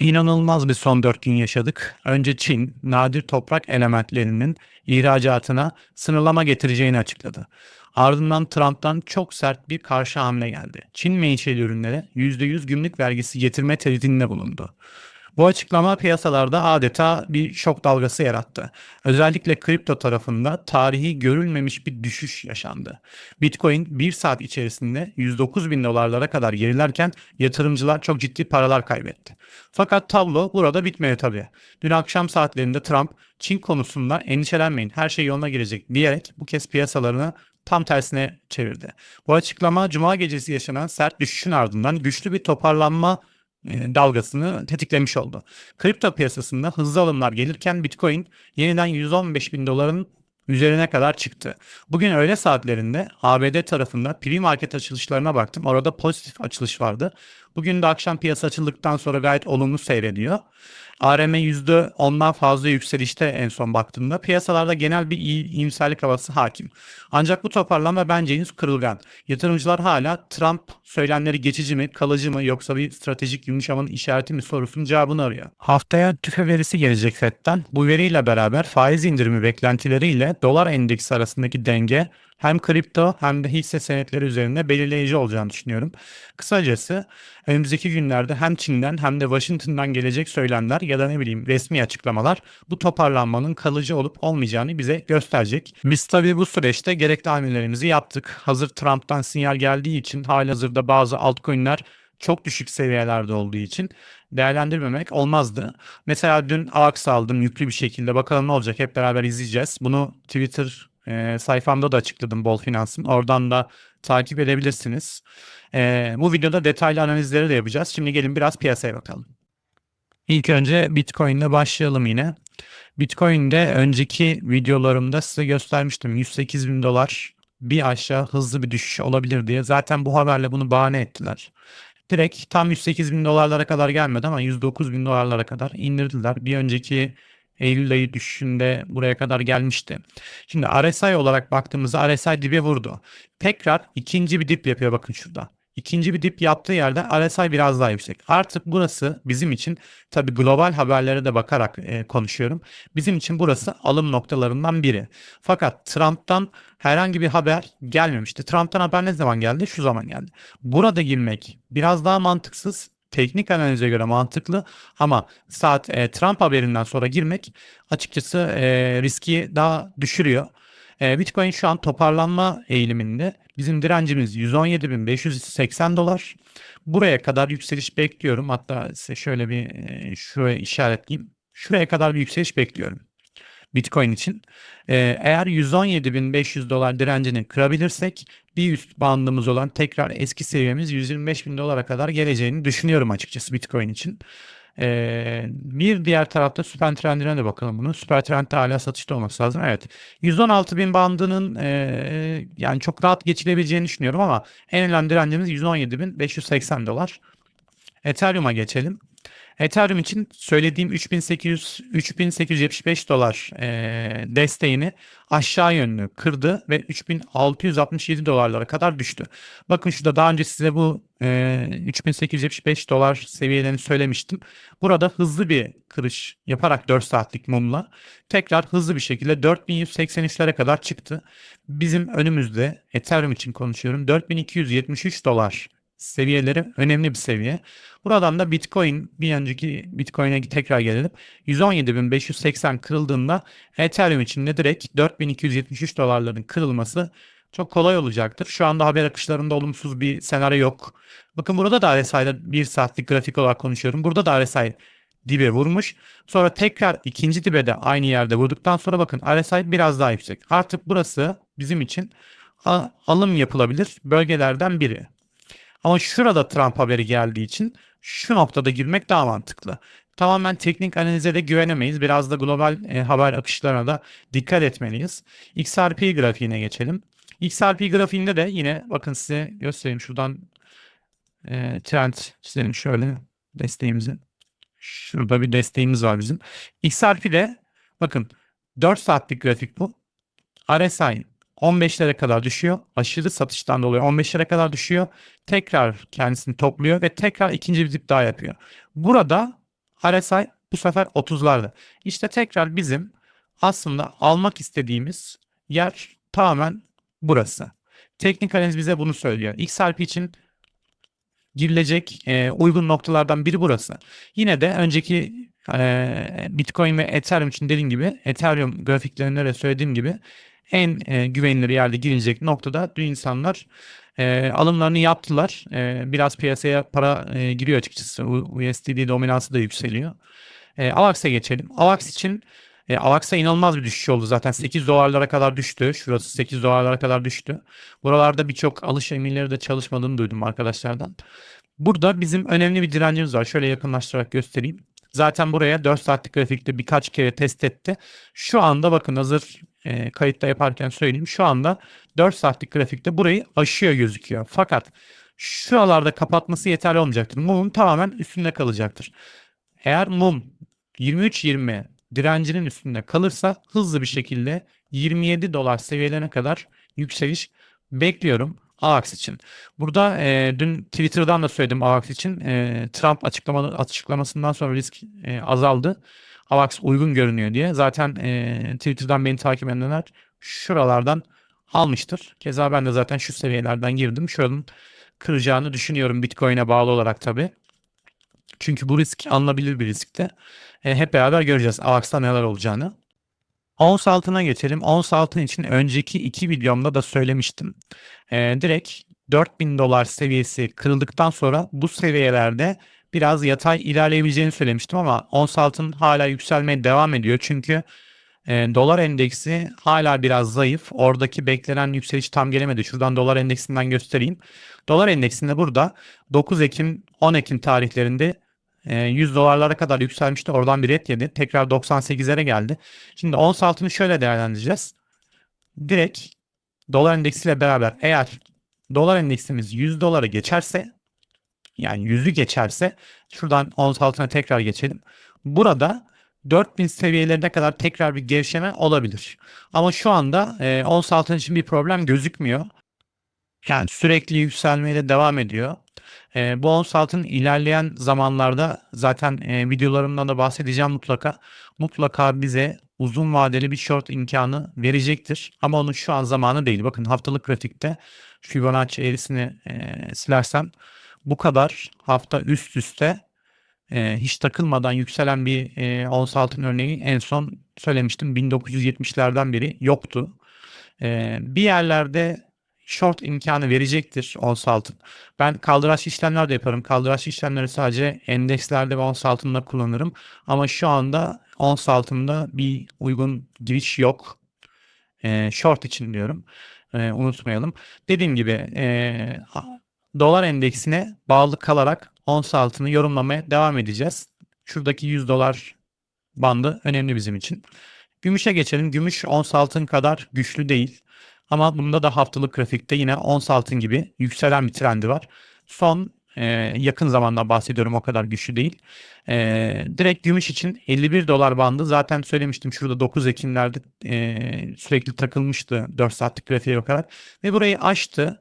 İnanılmaz bir son 4 gün yaşadık. Önce Çin, nadir toprak elementlerinin ihracatına sınırlama getireceğini açıkladı. Ardından Trump'tan çok sert bir karşı hamle geldi. Çin menşeli ürünlere %100 gümrük vergisi getirme tehdidinde bulundu. Bu açıklama piyasalarda adeta bir şok dalgası yarattı. Özellikle kripto tarafında tarihi görülmemiş bir düşüş yaşandı. Bitcoin bir saat içerisinde 109 bin dolarlara kadar gerilerken yatırımcılar çok ciddi paralar kaybetti. Fakat tablo burada bitmedi tabii. Dün akşam saatlerinde Trump Çin konusunda endişelenmeyin her şey yoluna girecek diyerek bu kez piyasalarını tam tersine çevirdi. Bu açıklama cuma gecesi yaşanan sert düşüşün ardından güçlü bir toparlanma dalgasını tetiklemiş oldu. Kripto piyasasında hızlı alımlar gelirken Bitcoin yeniden 115 bin doların üzerine kadar çıktı. Bugün öğle saatlerinde ABD tarafında pre-market açılışlarına baktım. Orada pozitif açılış vardı. Bugün de akşam piyasa açıldıktan sonra gayet olumlu seyrediyor. ARM %10'dan fazla yükselişte en son baktığımda piyasalarda genel bir iyi, iyimserlik havası hakim. Ancak bu toparlanma bence henüz kırılgan. Yatırımcılar hala Trump söylemleri geçici mi, kalıcı mı yoksa bir stratejik yumuşamanın işareti mi sorusunun cevabını arıyor. Haftaya tüfe verisi gelecek FED'den. Bu veriyle beraber faiz indirimi beklentileriyle dolar endeksi arasındaki denge hem kripto hem de hisse senetleri üzerinde belirleyici olacağını düşünüyorum. Kısacası önümüzdeki günlerde hem Çin'den hem de Washington'dan gelecek söylemler ya da ne bileyim resmi açıklamalar bu toparlanmanın kalıcı olup olmayacağını bize gösterecek. Biz tabii bu süreçte gerekli hamlelerimizi yaptık. Hazır Trump'tan sinyal geldiği için halihazırda bazı altcoin'ler çok düşük seviyelerde olduğu için değerlendirmemek olmazdı. Mesela dün AX aldım yüklü bir şekilde bakalım ne olacak hep beraber izleyeceğiz. Bunu Twitter e, sayfamda da açıkladım Bol Finans'ın. Oradan da takip edebilirsiniz. E, bu videoda detaylı analizleri de yapacağız. Şimdi gelin biraz piyasaya bakalım. İlk önce Bitcoin ile başlayalım yine. Bitcoin'de önceki videolarımda size göstermiştim. 108 bin dolar bir aşağı hızlı bir düşüş olabilir diye. Zaten bu haberle bunu bahane ettiler. Direkt tam 108 bin dolarlara kadar gelmedi ama 109 bin dolarlara kadar indirdiler. Bir önceki Eylül ayı düşüşünde buraya kadar gelmişti. Şimdi RSI olarak baktığımızda RSI dibe vurdu. Tekrar ikinci bir dip yapıyor bakın şurada. İkinci bir dip yaptığı yerde RSI biraz daha yüksek. Artık burası bizim için tabi global haberlere de bakarak e, konuşuyorum. Bizim için burası alım noktalarından biri. Fakat Trump'tan herhangi bir haber gelmemişti. Trump'tan haber ne zaman geldi? Şu zaman geldi. Burada girmek biraz daha mantıksız teknik analize göre mantıklı ama saat e, Trump haberinden sonra girmek açıkçası e, riski daha düşürüyor. E, Bitcoin şu an toparlanma eğiliminde. Bizim direncimiz 117.580 dolar. Buraya kadar yükseliş bekliyorum. Hatta size şöyle bir e, şuraya işaretleyeyim. Şuraya kadar bir yükseliş bekliyorum. Bitcoin için. Ee, eğer 117.500 dolar direncini kırabilirsek bir üst bandımız olan tekrar eski seviyemiz 125 bin dolara kadar geleceğini düşünüyorum açıkçası Bitcoin için. Ee, bir diğer tarafta süper trendine de bakalım bunu. Süper trendde hala satışta olması lazım. Evet. 116 bin bandının e, yani çok rahat geçilebileceğini düşünüyorum ama en önemli direncimiz 117.580 dolar. Ethereum'a geçelim. Ethereum için söylediğim 3800 3875 dolar e, desteğini aşağı yönlü kırdı ve 3667 dolarlara kadar düştü. Bakın şurada daha önce size bu e, 3875 dolar seviyelerini söylemiştim. Burada hızlı bir kırış yaparak 4 saatlik mumla tekrar hızlı bir şekilde 4183'lere kadar çıktı. Bizim önümüzde Ethereum için konuşuyorum 4273 dolar seviyeleri önemli bir seviye. Buradan da Bitcoin bir önceki Bitcoin'e tekrar gelelim. 117.580 kırıldığında Ethereum için de direkt 4273 dolarların kırılması çok kolay olacaktır. Şu anda haber akışlarında olumsuz bir senaryo yok. Bakın burada da RSI'de bir saatlik grafik olarak konuşuyorum. Burada da RSI dibe vurmuş. Sonra tekrar ikinci dibe de aynı yerde vurduktan sonra bakın RSI biraz daha yüksek. Artık burası bizim için alım yapılabilir bölgelerden biri. Ama şurada Trump haberi geldiği için şu noktada girmek daha mantıklı. Tamamen teknik analize de güvenemeyiz. Biraz da global e, haber akışlarına da dikkat etmeliyiz. XRP grafiğine geçelim. XRP grafiğinde de yine bakın size göstereyim şuradan e, trend çizelim şöyle desteğimizi. Şurada bir desteğimiz var bizim. XRP'de bakın 4 saatlik grafik bu. RSI 15'lere kadar düşüyor. Aşırı satıştan dolayı 15'lere kadar düşüyor. Tekrar kendisini topluyor ve tekrar ikinci bir dip daha yapıyor. Burada RSI bu sefer 30'larda. İşte tekrar bizim aslında almak istediğimiz yer tamamen burası. Teknik analiz bize bunu söylüyor. XRP için girilecek e, uygun noktalardan biri burası. Yine de önceki e, Bitcoin ve Ethereum için dediğim gibi Ethereum grafiklerinde de söylediğim gibi en e, güvenilir yerde girilecek noktada dün insanlar e, alımlarını yaptılar. E, biraz piyasaya para e, giriyor açıkçası. USDT dominansı da yükseliyor. E, AVAX'a geçelim. AVAX için e, AVAX'a inanılmaz bir düşüş oldu zaten. 8 dolarlara kadar düştü. Şurası 8 dolarlara kadar düştü. Buralarda birçok alış emirleri de çalışmadığını duydum arkadaşlardan. Burada bizim önemli bir direncimiz var. Şöyle yakınlaştırarak göstereyim. Zaten buraya 4 saatlik grafikte birkaç kere test etti. Şu anda bakın hazır e, kayıtta yaparken söyleyeyim. Şu anda 4 saatlik grafikte burayı aşıyor gözüküyor. Fakat şuralarda kapatması yeterli olmayacaktır. Mum'un tamamen üstünde kalacaktır. Eğer mum 23.20 direncinin üstünde kalırsa hızlı bir şekilde 27 dolar seviyelerine kadar yükseliş bekliyorum AVAX için. Burada e, dün Twitter'dan da söyledim AVAX için. E, Trump açıklama, açıklamasından sonra risk e, azaldı. AVAX uygun görünüyor diye. Zaten e, Twitter'dan beni takip edenler şuralardan almıştır. Keza ben de zaten şu seviyelerden girdim. Şuranın kıracağını düşünüyorum Bitcoin'e bağlı olarak tabii. Çünkü bu risk alınabilir bir riskte. E, hep beraber göreceğiz AVAX'ta neler olacağını. Ons altına geçelim. Ons altın için önceki iki videomda da söylemiştim. E, direkt 4000 dolar seviyesi kırıldıktan sonra bu seviyelerde biraz yatay ilerleyebileceğini söylemiştim ama ons altın hala yükselmeye devam ediyor. Çünkü e, dolar endeksi hala biraz zayıf. Oradaki beklenen yükseliş tam gelemedi. Şuradan dolar endeksinden göstereyim. Dolar endeksinde burada 9 Ekim 10 Ekim tarihlerinde 100 dolarlara kadar yükselmişti. Oradan bir ret yedi. Tekrar 98'lere geldi. Şimdi ons altını şöyle değerlendireceğiz. Direkt dolar endeksiyle beraber eğer dolar endeksimiz 100 doları geçerse yani 100'ü geçerse şuradan ons altına tekrar geçelim. Burada 4000 seviyelerine kadar tekrar bir gevşeme olabilir. Ama şu anda e, ons altın için bir problem gözükmüyor. Yani sürekli yükselmeye devam ediyor. E, bu ons altın ilerleyen zamanlarda zaten e, videolarımdan da bahsedeceğim mutlaka. Mutlaka bize uzun vadeli bir short imkanı verecektir. Ama onun şu an zamanı değil. Bakın haftalık grafikte Fibonacci eğrisini e, silersem bu kadar hafta üst üste e, hiç takılmadan yükselen bir e, ons altın örneği en son söylemiştim 1970'lerden beri yoktu. E, bir yerlerde short imkanı verecektir ons altın. Ben kaldıraç işlemler de yaparım. Kaldıraç işlemleri sadece endekslerde ve ons altında kullanırım. Ama şu anda ons altında bir uygun giriş yok. E, short için diyorum. E, unutmayalım. Dediğim gibi e, dolar endeksine bağlı kalarak ons altını yorumlamaya devam edeceğiz. Şuradaki 100 dolar bandı önemli bizim için. Gümüşe geçelim. Gümüş ons altın kadar güçlü değil. Ama bunda da haftalık grafikte yine ons altın gibi yükselen bir trendi var. Son e, yakın zamanda bahsediyorum o kadar güçlü değil. E, direkt gümüş için 51 dolar bandı zaten söylemiştim şurada 9 Ekim'lerde e, sürekli takılmıştı 4 saatlik grafiğe bakarak ve burayı aştı.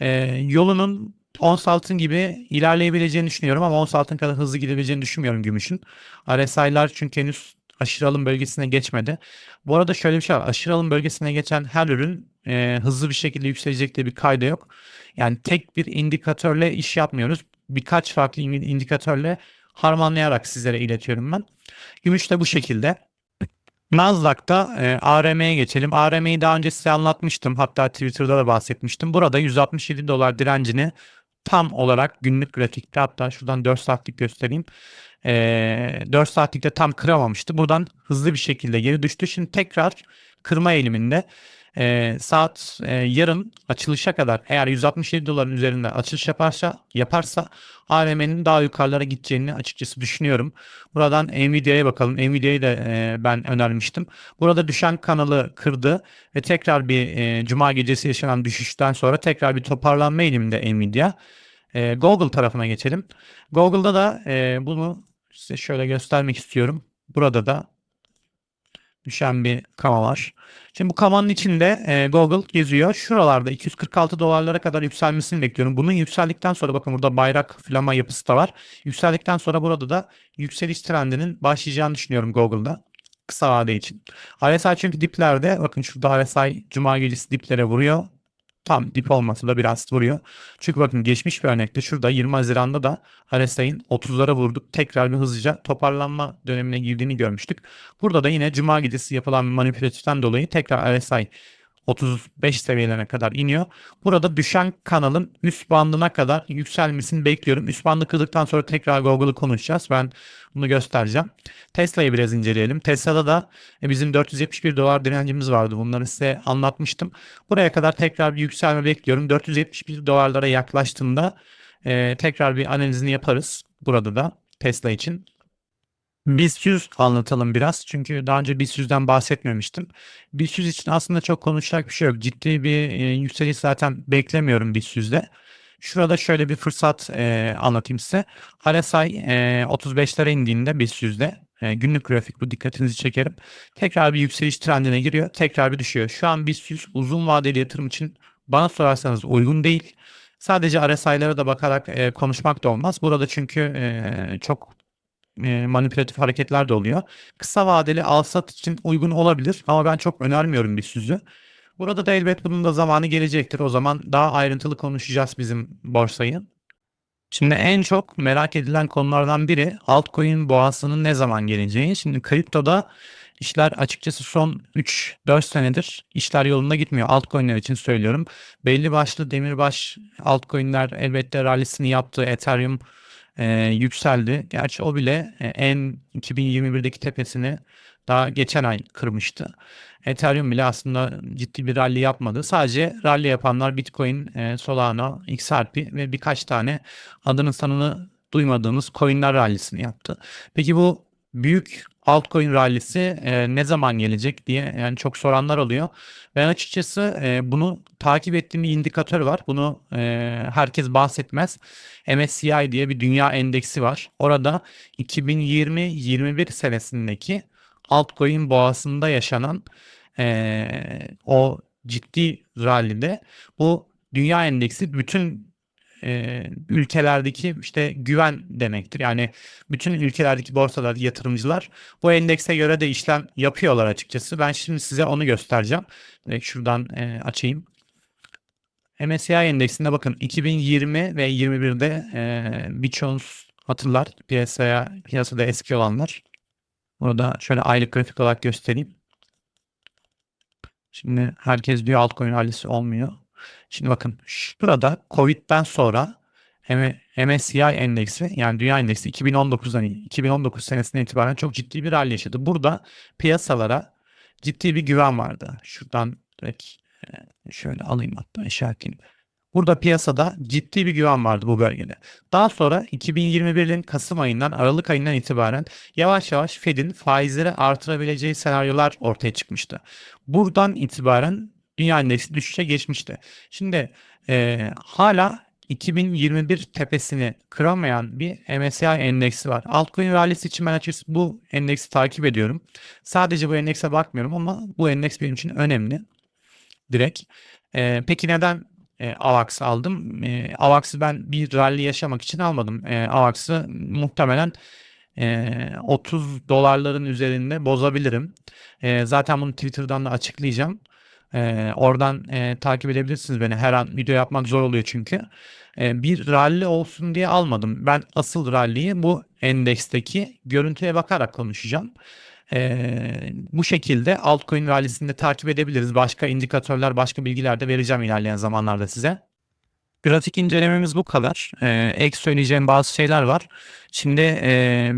E, yolunun ons altın gibi ilerleyebileceğini düşünüyorum ama ons altın kadar hızlı gidebileceğini düşünmüyorum gümüşün. RSI'lar çünkü henüz aşırı alım bölgesine geçmedi. Bu arada şöyle bir şey var. Aşırı alım bölgesine geçen her ürün e, hızlı bir şekilde yükselecek diye bir kaydı yok. Yani tek bir indikatörle iş yapmıyoruz. Birkaç farklı in- indikatörle harmanlayarak sizlere iletiyorum ben. Gümüş de bu şekilde. Nasdaq'ta e, ARM'ye geçelim. ARM'yi daha önce size anlatmıştım. Hatta Twitter'da da bahsetmiştim. Burada 167 dolar direncini tam olarak günlük grafikte hatta şuradan 4 saatlik göstereyim. E, 4 saatlikte tam kıramamıştı. Buradan hızlı bir şekilde geri düştü. Şimdi tekrar kırma eğiliminde. E, saat e, yarın açılışa kadar eğer 167 doların üzerinde açılış yaparsa yaparsa ARM'nin daha yukarılara gideceğini açıkçası düşünüyorum. Buradan Nvidia'ya bakalım. Nvidia'yı da e, ben önermiştim. Burada düşen kanalı kırdı ve tekrar bir e, cuma gecesi yaşanan düşüşten sonra tekrar bir toparlanma eğiliminde Nvidia. E, Google tarafına geçelim. Google'da da e, bunu size şöyle göstermek istiyorum. Burada da düşen bir kama var. Şimdi bu kamanın içinde e, Google geziyor. Şuralarda 246 dolarlara kadar yükselmesini bekliyorum. Bunun yükseldikten sonra bakın burada bayrak flama yapısı da var. Yükseldikten sonra burada da yükseliş trendinin başlayacağını düşünüyorum Google'da. Kısa vade için. RSI çünkü diplerde bakın şurada RSI cuma gecesi diplere vuruyor. Tam dip olmasa da biraz vuruyor. Çünkü bakın geçmiş bir örnekte şurada 20 Haziran'da da RSI'nin 30'lara vurduk. Tekrar bir hızlıca toparlanma dönemine girdiğini görmüştük. Burada da yine cuma gecesi yapılan manipülatiften dolayı tekrar RSI 35 seviyelerine kadar iniyor. Burada düşen kanalın üst bandına kadar yükselmesini bekliyorum. Üst bandı kırdıktan sonra tekrar Google'ı konuşacağız. Ben bunu göstereceğim. Tesla'yı biraz inceleyelim. Tesla'da da e, bizim 471 dolar direncimiz vardı. Bunları size anlatmıştım. Buraya kadar tekrar bir yükselme bekliyorum. 471 dolarlara yaklaştığında e, tekrar bir analizini yaparız. Burada da Tesla için. BIST 100 anlatalım biraz. Çünkü daha önce BIST 100'den bahsetmemiştim. BIST 100 için aslında çok konuşacak bir şey yok. Ciddi bir e, yükseliş zaten beklemiyorum BIST 100'de. Şurada şöyle bir fırsat e, anlatayım size. RSI e, 35'lere indiğinde BIST 100'de e, günlük grafik bu dikkatinizi çekerim. Tekrar bir yükseliş trendine giriyor. Tekrar bir düşüyor. Şu an BIST 100 uzun vadeli yatırım için bana sorarsanız uygun değil. Sadece RSI'lara da bakarak e, konuşmak da olmaz. Burada çünkü e, çok e, manipülatif hareketler de oluyor. Kısa vadeli al-sat için uygun olabilir ama ben çok önermiyorum bir süzü. Burada da elbet bunun da zamanı gelecektir. O zaman daha ayrıntılı konuşacağız bizim borsayı. Şimdi en çok merak edilen konulardan biri altcoin boğasının ne zaman geleceği. Şimdi kriptoda işler açıkçası son 3-4 senedir işler yolunda gitmiyor. Altcoin'ler için söylüyorum. Belli başlı demirbaş altcoin'ler elbette rallisini yaptı. Ethereum e, yükseldi. Gerçi o bile e, en 2021'deki tepesini daha geçen ay kırmıştı. Ethereum bile aslında ciddi bir rally yapmadı. Sadece rally yapanlar Bitcoin, e, Solana, XRP ve birkaç tane adını sanını duymadığımız coinler rallisini yaptı. Peki bu büyük altcoin rallisi e, ne zaman gelecek diye yani çok soranlar oluyor. Ben açıkçası e, bunu takip ettiğim bir indikatör var. Bunu e, herkes bahsetmez. MSCI diye bir dünya endeksi var. Orada 2020-21 senesindeki altcoin boğasında yaşanan e, o ciddi rallide bu dünya endeksi bütün e, ülkelerdeki işte güven demektir. Yani bütün ülkelerdeki borsalar, yatırımcılar bu endekse göre de işlem yapıyorlar açıkçası. Ben şimdi size onu göstereceğim. Direkt şuradan e, açayım. MSCI endeksinde bakın 2020 ve 21'de e, birçoğunuz hatırlar piyasaya piyasada eski olanlar. Burada şöyle aylık grafik olarak göstereyim. Şimdi herkes diyor altcoin rallisi olmuyor. Şimdi bakın şurada Covid'den sonra MSCI endeksi yani dünya endeksi 2019'dan 2019 senesinden itibaren çok ciddi bir rally yaşadı. Burada piyasalara ciddi bir güven vardı. Şuradan direkt şöyle alayım hatta işaretleyeyim. Burada piyasada ciddi bir güven vardı bu bölgede. Daha sonra 2021'in Kasım ayından Aralık ayından itibaren yavaş yavaş Fed'in faizleri artırabileceği senaryolar ortaya çıkmıştı. Buradan itibaren dünya endeksi düşüşe geçmişti. Şimdi e, hala 2021 tepesini kıramayan bir MSCI endeksi var. Altcoin rallisi için ben açıkçası bu endeksi takip ediyorum. Sadece bu endekse bakmıyorum ama bu endeks benim için önemli. Direkt. E, peki neden e, AVAX aldım? E, AVAX'ı ben bir rally yaşamak için almadım. E, AVAX'ı muhtemelen e, 30 dolarların üzerinde bozabilirim. E, zaten bunu Twitter'dan da açıklayacağım. E, oradan e, takip edebilirsiniz beni. Her an video yapmak zor oluyor çünkü. E, bir rally olsun diye almadım. Ben asıl rally'yi bu endeksteki görüntüye bakarak konuşacağım. E, bu şekilde altcoin rallisini takip edebiliriz. Başka indikatörler, başka bilgiler de vereceğim ilerleyen zamanlarda size. Grafik incelememiz bu kadar. Ee, ek söyleyeceğim bazı şeyler var. Şimdi e,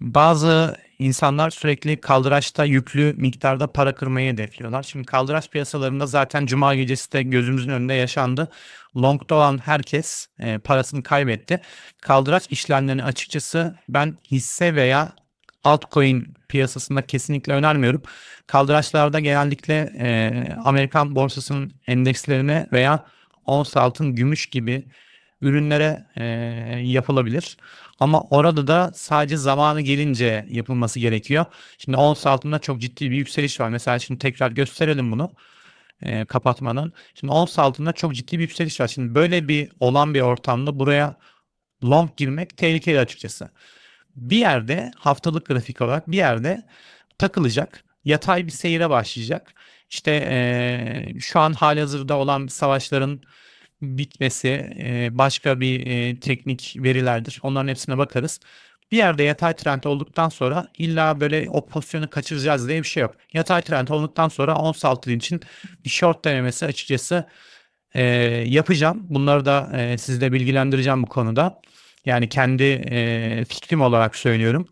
bazı insanlar sürekli kaldıraçta yüklü miktarda para kırmayı hedefliyorlar. Şimdi kaldıraç piyasalarında zaten cuma gecesi de gözümüzün önünde yaşandı. Long'da olan herkes e, parasını kaybetti. Kaldıraç işlemlerini açıkçası ben hisse veya altcoin piyasasında kesinlikle önermiyorum. Kaldıraçlarda genellikle e, Amerikan borsasının endekslerine veya ons altın, gümüş gibi ürünlere e, yapılabilir. Ama orada da sadece zamanı gelince yapılması gerekiyor. Şimdi ons altında çok ciddi bir yükseliş var. Mesela şimdi tekrar gösterelim bunu e, kapatmadan. Şimdi ons altında çok ciddi bir yükseliş var. Şimdi böyle bir olan bir ortamda buraya long girmek tehlikeli açıkçası. Bir yerde haftalık grafik olarak bir yerde takılacak. Yatay bir seyre başlayacak. İşte e, şu an halihazırda olan savaşların bitmesi e, başka bir e, teknik verilerdir. Onların hepsine bakarız. Bir yerde yatay trend olduktan sonra illa böyle o pozisyonu kaçıracağız diye bir şey yok. Yatay trend olduktan sonra ons altı için bir short denemesi açıkçası e, yapacağım. Bunları da e, sizi de bilgilendireceğim bu konuda. Yani kendi e, fikrim olarak söylüyorum.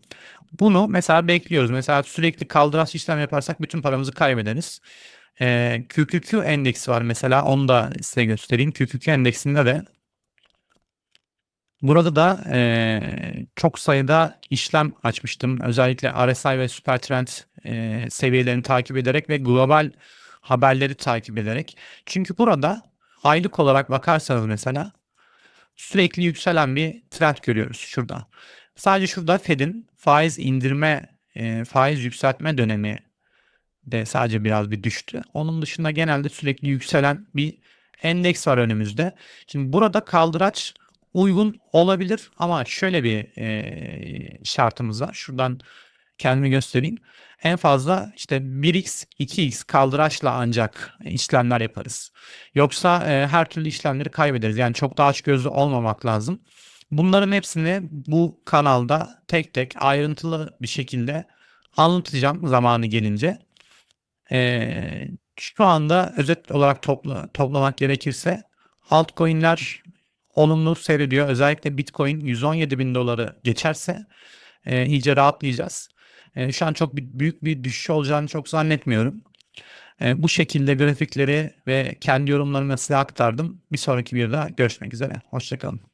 Bunu mesela bekliyoruz. Mesela sürekli kaldıraç işlem yaparsak bütün paramızı kaybederiz. E, QQQ endeksi var mesela onu da size göstereyim. QQQ endeksinde de Burada da eee, çok sayıda işlem açmıştım. Özellikle RSI ve Supertrend eee, seviyelerini takip ederek ve global haberleri takip ederek. Çünkü burada aylık olarak bakarsanız mesela sürekli yükselen bir trend görüyoruz şurada. Sadece şurada Fed'in faiz indirme, eee, faiz yükseltme dönemi de sadece biraz bir düştü. Onun dışında genelde sürekli yükselen bir endeks var önümüzde. Şimdi burada kaldıraç uygun olabilir ama şöyle bir eee, şartımız var. Şuradan kendimi göstereyim. En fazla işte 1x, 2x kaldıraçla ancak işlemler yaparız. Yoksa eee, her türlü işlemleri kaybederiz. Yani çok da açgözlü olmamak lazım. Bunların hepsini bu kanalda tek tek ayrıntılı bir şekilde anlatacağım zamanı gelince. Eee, şu anda özet olarak topla, toplamak gerekirse altcoin'ler olumlu seyrediyor. Özellikle Bitcoin 117 bin doları geçerse e, iyice rahatlayacağız. E, şu an çok bir, büyük bir düşüş olacağını çok zannetmiyorum. E, bu şekilde grafikleri ve kendi yorumlarımı size aktardım. Bir sonraki videoda görüşmek üzere. Hoşçakalın.